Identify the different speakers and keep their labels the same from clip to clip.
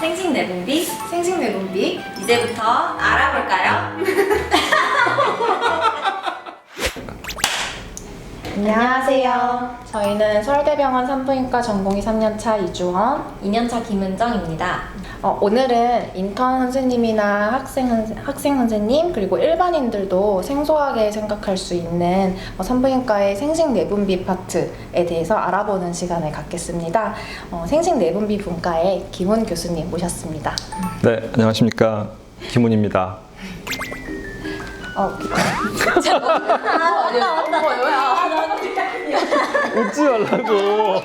Speaker 1: 생식 내분비
Speaker 2: 생식 내분비
Speaker 1: 이제부터 알아볼까요?
Speaker 2: 안녕하세요. 저희는 서울대병원 산부인과 전공의 3년차 이주원.
Speaker 1: 2년차 김은정입니다.
Speaker 2: 어, 오늘은 인턴 선생님이나 학생, 선- 학생 선생님 그리고 일반인들도 생소하게 생각할 수 있는 어, 산부인과의 생식 내분비 파트에 대해서 알아보는 시간을 갖겠습니다. 어, 생식 내분비 분과의 김훈 교수님 모셨습니다.
Speaker 3: 네, 안녕하십니까. 김훈입니다.
Speaker 2: 어,
Speaker 3: 웃지 말라고.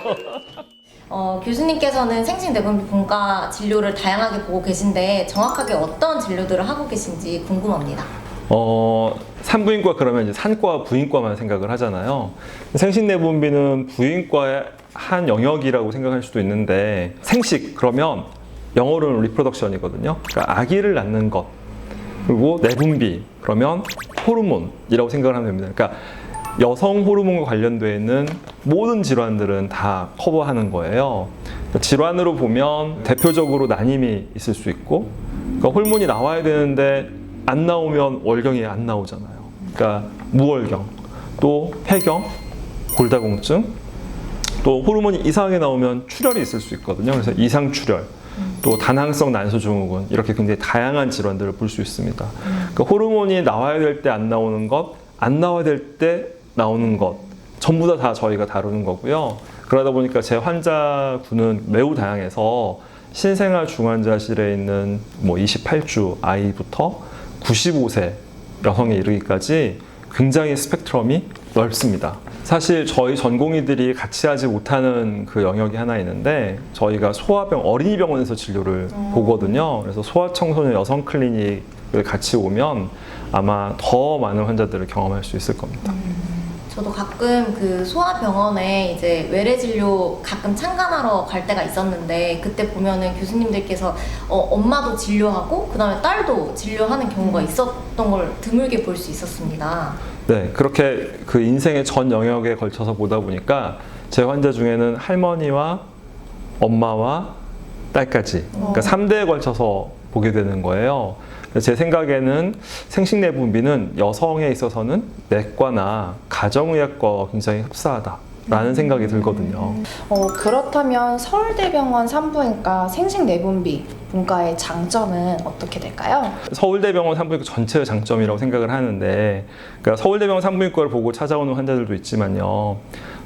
Speaker 1: 어, 교수님께서는 생식내분비 분과 진료를 다양하게 보고 계신데 정확하게 어떤 진료들을 하고 계신지 궁금합니다.
Speaker 3: 어, 산부인과 그러면 이제 산과 부인과만 생각을 하잖아요. 생식내분비는 부인과의 한 영역이라고 생각할 수도 있는데 생식 그러면 영어로는 리프로덕션이거든요. 그러니까 아기를 낳는 것. 그리고 내분비 그러면 호르몬이라고 생각을 하면 됩니다. 그러니까 여성 호르몬과 관련되어 있는 모든 질환들은 다 커버하는 거예요. 그러니까 질환으로 보면 대표적으로 난임이 있을 수 있고, 그러니까 호르몬이 나와야 되는데 안 나오면 월경이 안 나오잖아요. 그러니까 무월경, 또 폐경, 골다공증, 또 호르몬이 이상하게 나오면 출혈이 있을 수 있거든요. 그래서 이상 출혈, 또 다낭성 난소 증후군 이렇게 굉장히 다양한 질환들을 볼 수 있습니다. 그러니까 호르몬이 나와야 될 때 안 나오는 것, 안 나와야 될 때 나오는 것 전부 다, 다 저희가 다루는 거고요. 그러다 보니까 제 환자군은 매우 다양해서 신생아 중환자실에 있는 뭐 28주 아이부터 95세 여성에 이르기까지 굉장히 스펙트럼이 넓습니다. 사실 저희 전공의들이 같이 하지 못하는 그 영역이 하나 있는데 저희가 소아병 어린이병원에서 진료를 보거든요. 그래서 소아청소년 여성 클리닉을 같이 오면 아마 더 많은 환자들을 경험할 수 있을 겁니다.
Speaker 1: 저도 가끔 그 소아병원에 이제 외래 진료 가끔 참관하러 갈 때가 있었는데 그때 보면은 교수님들께서 어, 엄마도 진료하고 그다음에 딸도 진료하는 경우가 있었던 걸 드물게 볼 수 있었습니다.
Speaker 3: 네, 그렇게 그 인생의 전 영역에 걸쳐서 보다 보니까 제 환자 중에는 할머니와 엄마와 딸까지, 그러니까 3대에 걸쳐서 보게 되는 거예요. 제 생각에는 생식내분비는 여성에 있어서는 내과나 가정의학과 굉장히 흡사하다 라는 생각이 들거든요.
Speaker 2: 어, 그렇다면 서울대병원 산부인과 생식내분비 분과의 장점은 어떻게 될까요?
Speaker 3: 서울대병원 산부인과 전체의 장점이라고 생각을 하는데, 그러니까 서울대병원 산부인과를 보고 찾아오는 환자들도 있지만요,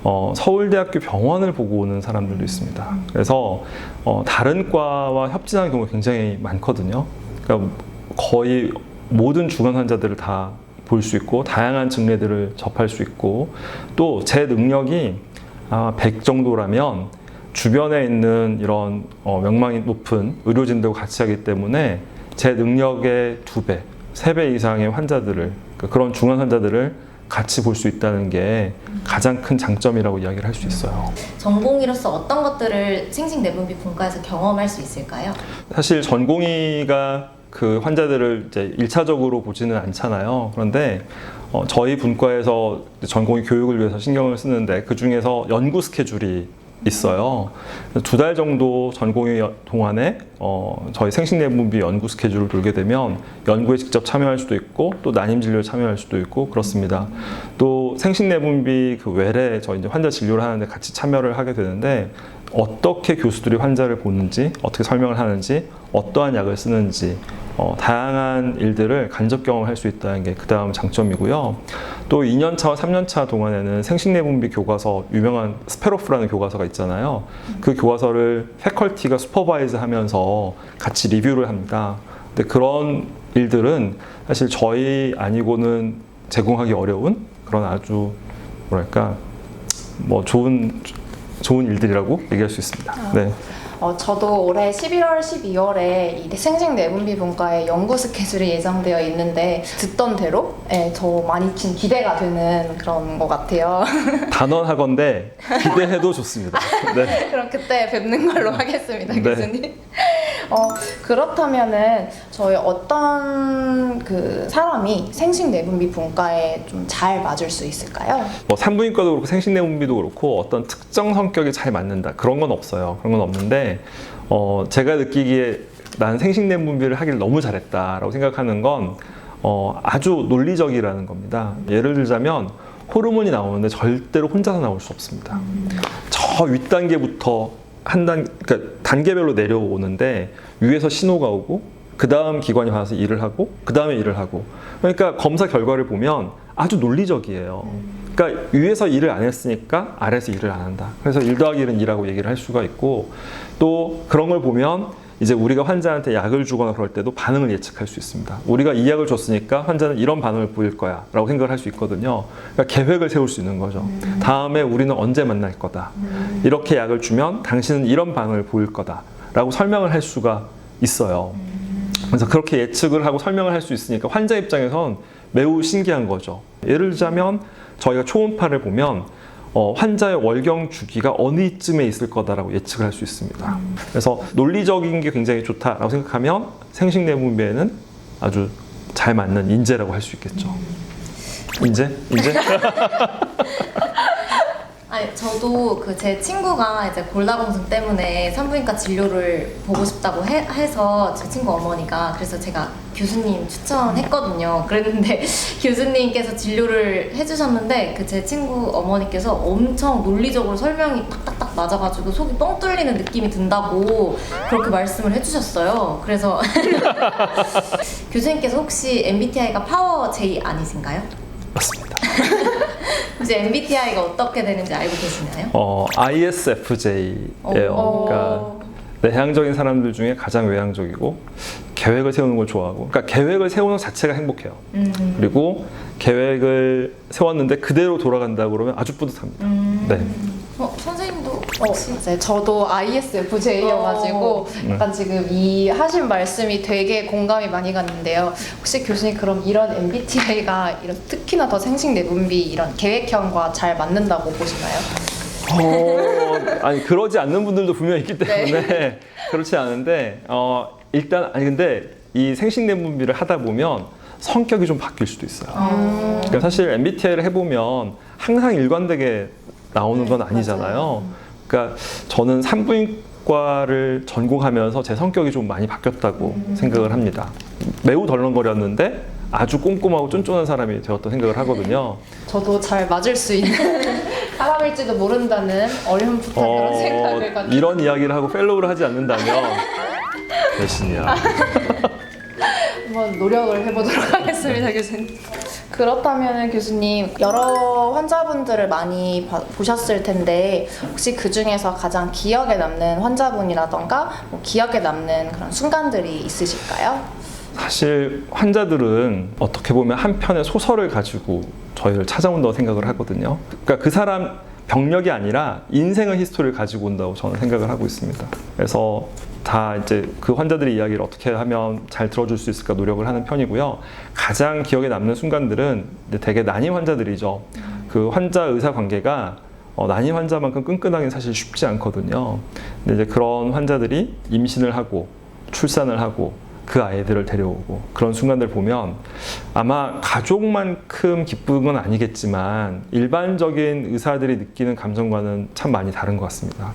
Speaker 3: 어, 서울대학교 병원을 보고 오는 사람들도 있습니다. 그래서 어, 다른 과와 협진하는 경우가 굉장히 많거든요. 그러니까 거의 모든 중환 환자들을 다 볼 수 있고 다양한 증례들을 접할 수 있고 또 제 능력이 아마 100 정도라면 주변에 있는 이런 어, 명망이 높은 의료진들과 같이 하기 때문에 제 능력의 두 배, 세 배 이상의 환자들을 그러니까 그런 중환 환자들을 같이 볼 수 있다는 게 가장 큰 장점이라고 이야기를 할 수 있어요.
Speaker 1: 전공의로서 어떤 것들을 생식내분비 분과에서 경험할 수 있을까요?
Speaker 3: 사실 전공의가 그 환자들을 이제 일차적으로 보지는 않잖아요. 그런데 어, 저희 분과에서 전공의 교육을 위해서 신경을 쓰는데 그 중에서 연구 스케줄이 있어요. 두 달 정도 전공의 동안에 어, 저희 생식내분비 연구 스케줄을 돌게 되면 연구에 직접 참여할 수도 있고 또 난임 진료에 참여할 수도 있고 그렇습니다. 또 생식내분비 그 외래 저희 이제 환자 진료를 하는데 같이 참여를 하게 되는데 어떻게 교수들이 환자를 보는지 어떻게 설명을 하는지 어떠한 약을 쓰는지 어, 다양한 일들을 간접 경험할 수 있다는 게 그 다음 장점이고요. 또 2년차와 3년차 동안에는 생식내분비 교과서 유명한 스페로프라는 교과서가 있잖아요. 그 교과서를 패컬티가 슈퍼바이즈 하면서 같이 리뷰를 합니다. 근데 그런 일들은 사실 저희 아니고는 제공하기 어려운 그런 아주 뭐랄까 뭐 좋은 좋은 일들이라고 얘기할 수 있습니다. 네.
Speaker 2: 어, 저도 올해 11월, 12월에 이 생식 내분비 분과의 연구 스케줄이 예정되어 있는데 듣던 대로 예, 더 많이 진 기대가 되는 그런 것 같아요.
Speaker 3: 단언하건대 기대해도 좋습니다. 네.
Speaker 2: 그럼 그때 뵙는 걸로 하겠습니다,
Speaker 3: 네.
Speaker 2: 교수님. 어, 그렇다면은 저희 어떤 그 사람이 생식내분비 분과에 좀 잘 맞을 수 있을까요?
Speaker 3: 뭐 산부인과도 그렇고 생식내분비도 그렇고 어떤 특정 성격이 잘 맞는다 그런 건 없어요. 그런 건 없는데 어, 제가 느끼기에 난 생식내 분비를 하길 너무 잘했다라고 생각하는 건 어, 아주 논리적이라는 겁니다. 예를 들자면 호르몬이 나오는데 절대로 혼자서 나올 수 없습니다. 저 윗단계부터 한 단, 그러니까 단계별로 내려오는데 위에서 신호가 오고 그 다음 기관이 와서 일을 하고 그 다음에 일을 하고 그러니까 검사 결과를 보면 아주 논리적이에요. 그러니까 위에서 일을 안 했으니까 아래에서 일을 안 한다. 그래서 일 더하기 1은 2라고 얘기를 할 수가 있고 또 그런 걸 보면 이제 우리가 환자한테 약을 주거나 그럴 때도 반응을 예측할 수 있습니다. 우리가 이 약을 줬으니까 환자는 이런 반응을 보일 거야 라고 생각을 할 수 있거든요. 그러니까 계획을 세울 수 있는 거죠. 다음에 우리는 언제 만날 거다. 이렇게 약을 주면 당신은 이런 반응을 보일 거다 라고 설명을 할 수가 있어요. 그래서 그렇게 예측을 하고 설명을 할 수 있으니까 환자 입장에선 매우 신기한 거죠. 예를 들자면 저희가 초음파를 보면 어, 환자의 월경 주기가 어느쯤에 있을 거다라고 예측을 할 수 있습니다. 그래서 논리적인 게 굉장히 좋다라고 생각하면 생식내분비에는 아주 잘 맞는 인재라고 할 수 있겠죠. 인재? 인재?
Speaker 1: 아니 저도 그 제 친구가 이제 골다공증 때문에 산부인과 진료를 보고 싶다고 해, 해서 제 친구 어머니가 그래서 제가 교수님 추천했거든요. 그랬는데 교수님께서 진료를 해주셨는데 그 제 친구 어머니께서 엄청 논리적으로 설명이 딱딱딱 맞아가지고 속이 뻥 뚫리는 느낌이 든다고 그렇게 말씀을 해주셨어요. 그래서 교수님께서 혹시 MBTI가 파워 J 아니신가요?
Speaker 3: 맞습니다.
Speaker 1: 혹시 MBTI가 어떻게 되는지 알고 계시나요?
Speaker 3: 어, ISFJ예요.
Speaker 1: 어.
Speaker 3: 그러니까 내향적인 사람들 중에 가장 외향적이고 계획을 세우는 걸 좋아하고 그러니까 계획을 세우는 자체가 행복해요.
Speaker 1: 음.
Speaker 3: 그리고 계획을 세웠는데 그대로 돌아간다 그러면 아주 뿌듯합니다.
Speaker 1: 음.
Speaker 3: 네.
Speaker 1: 어, 선생님도
Speaker 2: 어, 맞아요. 저도 ISFJ여가지고
Speaker 1: 어.
Speaker 2: 약간 지금 이 하신 말씀이 되게 공감이 많이 갔는데요. 혹시 교수님 그럼 이런 MBTI가 이런 특히나 더 생식 내분비 이런 계획형과 잘 맞는다고 보시나요?
Speaker 3: 어, 아니 그러지 않는 분들도 분명히 있기 때문에 그렇지 않은데 어, 일단 아니 근데 이 생식내분비를 하다 보면 성격이 좀 바뀔 수도 있어요.
Speaker 1: 어.
Speaker 3: 그러니까 사실 MBTI를 해보면 항상 일관되게 나오는 건 아니잖아요. 그러니까 저는 산부인과를 전공하면서 제 성격이 좀 많이 바뀌었다고 생각을 합니다. 매우 덜렁거렸는데 아주 꼼꼼하고 쫀쫀한 사람이 되었던 생각을 하거든요.
Speaker 2: 저도 잘 맞을 수 있는 사람일지도 모른다는 어렴풋한 그런 생각을 가지고
Speaker 3: 이런 이야기를 하고 펠로우를 하지 않는다면 배신이야.
Speaker 2: 한번 노력을 해보도록 하겠습니다, 교수님. 그렇다면 교수님 여러 환자분들을 많이 봐- 보셨을 텐데 혹시 그 중에서 가장 기억에 남는 환자분이라던가 뭐 기억에 남는 그런 순간들이 있으실까요?
Speaker 3: 사실 환자들은 어떻게 보면 한 편의 소설을 가지고 저희를 찾아온다고 생각을 하거든요. 그러니까 그 사람 병력이 아니라 인생의 히스토리를 가지고 온다고 저는 생각을 하고 있습니다. 그래서 다 이제 그 환자들의 이야기를 어떻게 하면 잘 들어줄 수 있을까 노력을 하는 편이고요. 가장 기억에 남는 순간들은 되게 난임 환자들이죠. 그 환자 의사 관계가 어, 난임 환자만큼 끈끈하기는 사실 쉽지 않거든요. 근데 이제 그런 환자들이 임신을 하고 출산을 하고 그 아이들을 데려오고 그런 순간들 보면 아마 가족만큼 기쁜 건 아니겠지만 일반적인 의사들이 느끼는 감정과는 참 많이 다른 것 같습니다.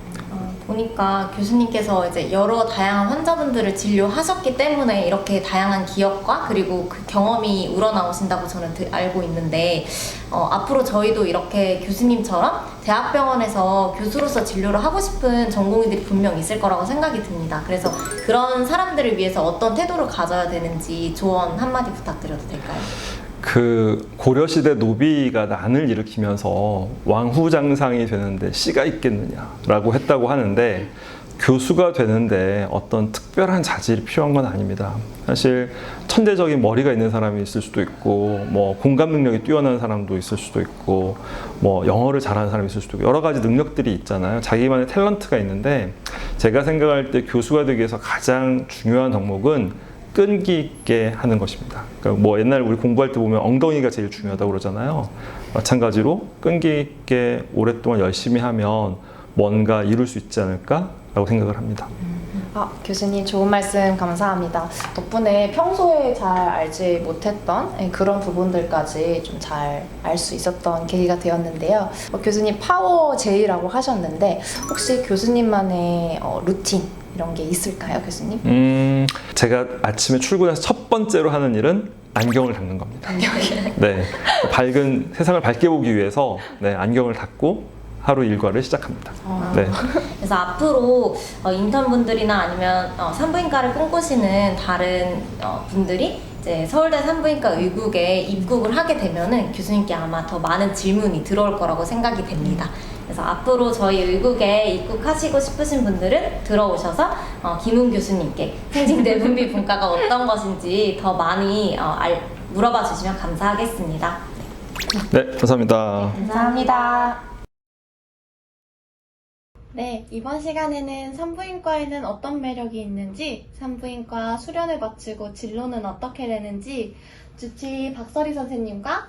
Speaker 1: 어, 보니까 교수님께서 이제 여러 다양한 환자분들을 진료하셨기 때문에 이렇게 다양한 기억과 그리고 그 경험이 우러나오신다고 저는 드- 알고 있는데 어, 앞으로 저희도 이렇게 교수님처럼 대학병원에서 교수로서 진료를 하고 싶은 전공의들이 분명 있을 거라고 생각이 듭니다. 그래서 그런 사람들을 위해서 어떤 태도를 가져야 되는지 조언 한마디 부탁드려도 될까요?
Speaker 3: 그 고려시대 노비가 난을 일으키면서 왕후장상이 되는데 씨가 있겠느냐라고 했다고 하는데 교수가 되는데 어떤 특별한 자질이 필요한 건 아닙니다. 사실 천재적인 머리가 있는 사람이 있을 수도 있고 뭐 공감 능력이 뛰어난 사람도 있을 수도 있고 뭐 영어를 잘하는 사람이 있을 수도 있고 여러 가지 능력들이 있잖아요. 자기만의 탤런트가 있는데 제가 생각할 때 교수가 되기 위해서 가장 중요한 덕목은 끈기 있게 하는 것입니다. 그러니까 뭐 옛날 우리 공부할 때 보면 엉덩이가 제일 중요하다고 그러잖아요. 마찬가지로 끈기 있게 오랫동안 열심히 하면 뭔가 이룰 수 있지 않을까라고 생각을 합니다.
Speaker 2: 아, 교수님 좋은 말씀 감사합니다. 덕분에 평소에 잘 알지 못했던 예, 그런 부분들까지 좀 잘 알 수 있었던 계기가 되었는데요. 어, 교수님 파워 제이라고 하셨는데 혹시 교수님만의 어, 루틴
Speaker 4: 이런 게 있을까요, 교수님?
Speaker 3: 음, 제가 아침에 출근해서 첫 번째로 하는 일은 안경을 닦는 겁니다. 네, 밝은 세상을 밝게 보기 위해서 네, 안경을 닦고 하루 일과를 시작합니다. 네.
Speaker 1: 그래서 앞으로 어, 인턴분들이나 아니면 어, 산부인과를 꿈꾸시는 다른 어, 분들이 이제 서울대 산부인과 의국에 입국을 하게 되면은 교수님께 아마 더 많은 질문이 들어올 거라고 생각이 됩니다. 그래서 앞으로 저희 의국에 입국하시고 싶으신 분들은 들어오셔서 어, 김훈 교수님께 생식 내분비 분과가 어떤 것인지 더 많이 어, 알, 물어봐 주시면 감사하겠습니다.
Speaker 3: 네, 감사합니다.
Speaker 4: 감사합니다. 네, 이번 시간에는 산부인과에는 어떤 매력이 있는지, 산부인과 수련을 마치고 진로는 어떻게 되는지, 주치 박설희 선생님과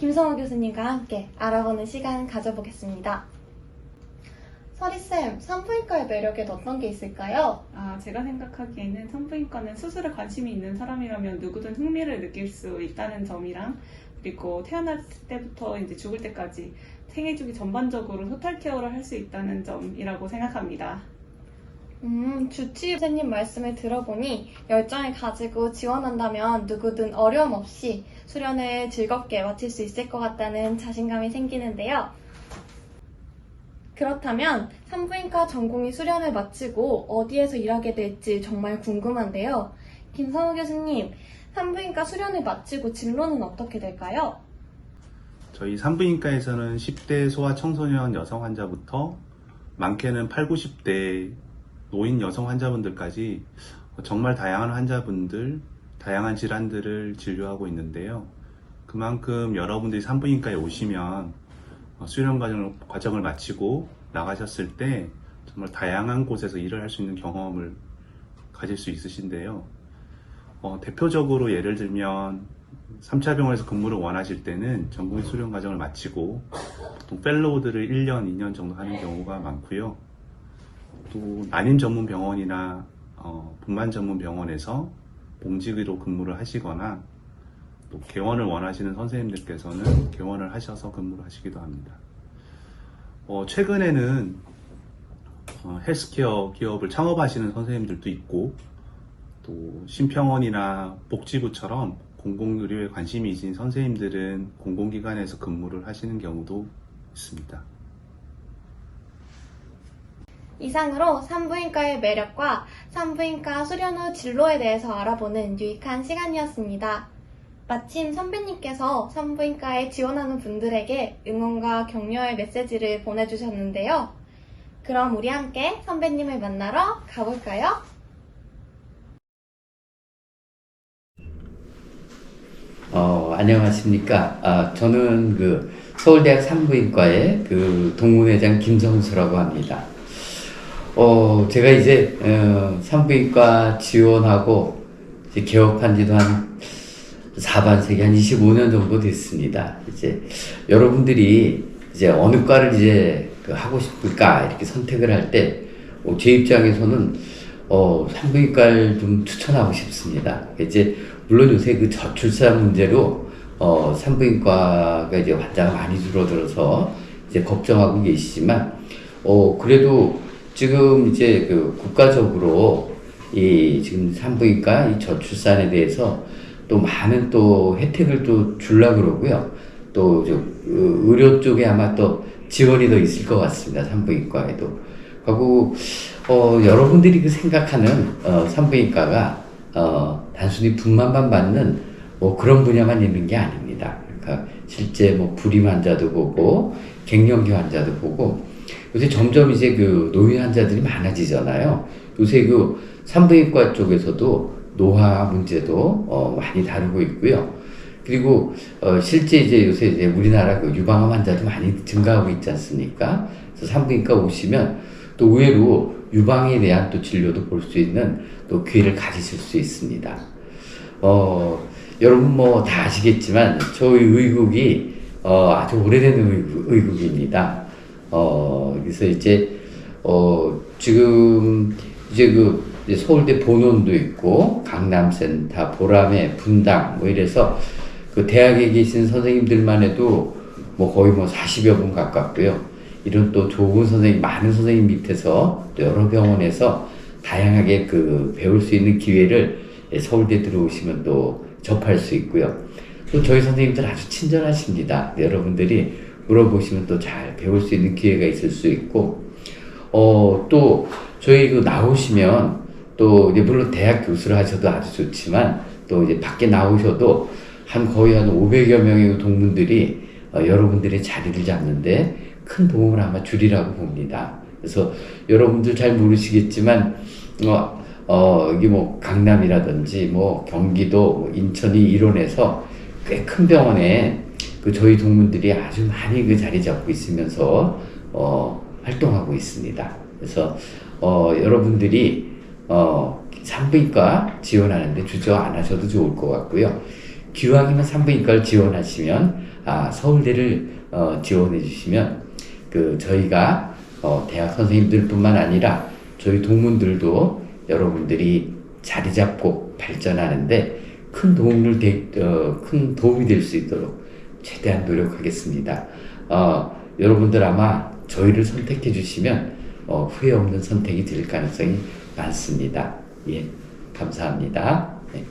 Speaker 4: 김성호 교수님과 함께 알아보는 시간 가져보겠습니다. 설희쌤, 산부인과의 매력엔 어떤 게 있을까요?
Speaker 5: 아, 제가 생각하기에는 산부인과는 수술에 관심이 있는 사람이라면 누구든 흥미를 느낄 수 있다는 점이랑 그리고 태어났을 때부터 이제 죽을 때까지 생애 주기 전반적으로 토탈 케어를 할 수 있다는 점이라고 생각합니다.
Speaker 4: 음, 주치 선생님 말씀을 들어보니 열정을 가지고 지원한다면 누구든 어려움 없이 수련을 즐겁게 마칠 수 있을 것 같다는 자신감이 생기는데요. 그렇다면 산부인과 전공의 수련을 마치고 어디에서 일하게 될지 정말 궁금한데요. 김성우 교수님, 산부인과 수련을 마치고 진로는 어떻게 될까요?
Speaker 6: 저희 산부인과에서는 10대 소아 청소년 여성 환자부터 많게는 8, 90대 노인 여성 환자분들까지 정말 다양한 환자분들, 다양한 질환들을 진료하고 있는데요. 그만큼 여러분들이 산부인과에 오시면 어, 수련 과정을, 과정을 마치고 나가셨을 때 정말 다양한 곳에서 일을 할 수 있는 경험을 가질 수 있으신데요. 어, 대표적으로 예를 들면 3차 병원에서 근무를 원하실 때는 전공의 수련 과정을 마치고 보통 펠로우들을 1년, 2년 정도 하는 경우가 많고요. 또 난임 전문 병원이나 어, 분만 전문 병원에서 봉직으로 근무를 하시거나 또 개원을 원하시는 선생님들께서는 개원을 하셔서 근무를 하시기도 합니다. 어, 최근에는 어, 헬스케어 기업을 창업하시는 선생님들도 있고 또 심평원이나 복지부처럼 공공의료에 관심이 있으신 선생님들은 공공기관에서 근무를 하시는 경우도 있습니다.
Speaker 4: 이상으로 산부인과의 매력과 산부인과 수련 후 진로에 대해서 알아보는 유익한 시간이었습니다. 마침 선배님께서 산부인과에 지원하는 분들에게 응원과 격려의 메시지를 보내주셨는데요. 그럼 우리 함께 선배님을 만나러 가볼까요?
Speaker 7: 어, 안녕하십니까. 아, 저는 그 서울대학 산부인과의 그 동문회장 김성수라고 합니다. 어, 제가 이제, 어, 산부인과 지원하고 이제 개업한 지도 한 4반세기 한 25년 정도 됐습니다. 이제 여러분들이 이제 어느 과를 이제 그 하고 싶을까 이렇게 선택을 할 때, 어, 제 입장에서는 어, 산부인과를 좀 추천하고 싶습니다. 이제 물론 요새 그 저출산 문제로 어, 산부인과가 이제 환자가 많이 줄어들어서 이제 걱정하고 계시지만 어, 그래도 지금 이제 그 국가적으로 이 지금 산부인과 이 저출산에 대해서 또 많은 또 혜택을 또 줄라 그러고요. 그 의료 쪽에 아마 또 지원이 더 있을 것 같습니다. 산부인과에도. 하고 어, 여러분들이 그 생각하는 어, 산부인과가 어, 단순히 분만만 받는 뭐 그런 분야만 있는 게 아닙니다. 그러니까 실제 뭐 불임 환자도 보고 갱년기 환자도 보고 요새 점점 이제 그 노인 환자들이 많아지잖아요. 요새 그 산부인과 쪽에서도 노화 문제도 어, 많이 다루고 있고요. 그리고 어, 실제 이제 요새 이제 우리나라 그 유방암 환자도 많이 증가하고 있지 않습니까? 그래서 산부인과 오시면 또 의외로 유방에 대한 또 진료도 볼 수 있는 또 기회를 가지실 수 있습니다. 어, 여러분 뭐 다 아시겠지만 저희 의국이 어, 아주 오래된 의국, 의국입니다. 어, 그래서 이제 어, 지금 이제 그 이제 서울대 본원도 있고 강남센터, 보람에 분당 뭐 이래서 그 대학에 계신 선생님들만 해도 뭐 거의 뭐 40여 분 가깝고요. 이런 또 좋은 선생님, 많은 선생님 밑에서 또 여러 병원에서 다양하게 그 배울 수 있는 기회를 서울대 들어오시면 또 접할 수 있고요. 또 저희 선생님들 아주 친절하십니다. 여러분들이 물어보시면 또 잘 배울 수 있는 기회가 있을 수 있고, 어, 또 저희 그 나오시면 또 이제 물론 대학 교수를 하셔도 아주 좋지만 또 이제 밖에 나오셔도 한 거의 한 500여 명의 동문들이 어, 여러분들의 자리를 잡는데 큰 도움을 아마 주리라고 봅니다. 그래서 여러분들 잘 모르시겠지만 어, 어, 이게 뭐 강남이라든지 뭐 경기도, 뭐 인천이 일원에서 꽤 큰 병원에 그 저희 동문들이 아주 많이 그 자리 잡고 있으면서 어, 활동하고 있습니다. 그래서 어, 여러분들이 어, 산부인과 지원하는데 주저 안 하셔도 좋을 것 같고요. 기왕이면 산부인과를 지원하시면 아, 서울대를 어, 지원해 주시면 그 저희가 어, 대학 선생님들뿐만 아니라 저희 동문들도 여러분들이 자리 잡고 발전하는데 큰 도움을 대, 어, 큰 도움이 될 수 있도록 최대한 노력하겠습니다. 어, 여러분들 아마 저희를 선택해 주시면 어, 후회 없는 선택이 될 가능성이 많습니다. 예, 감사합니다. 네.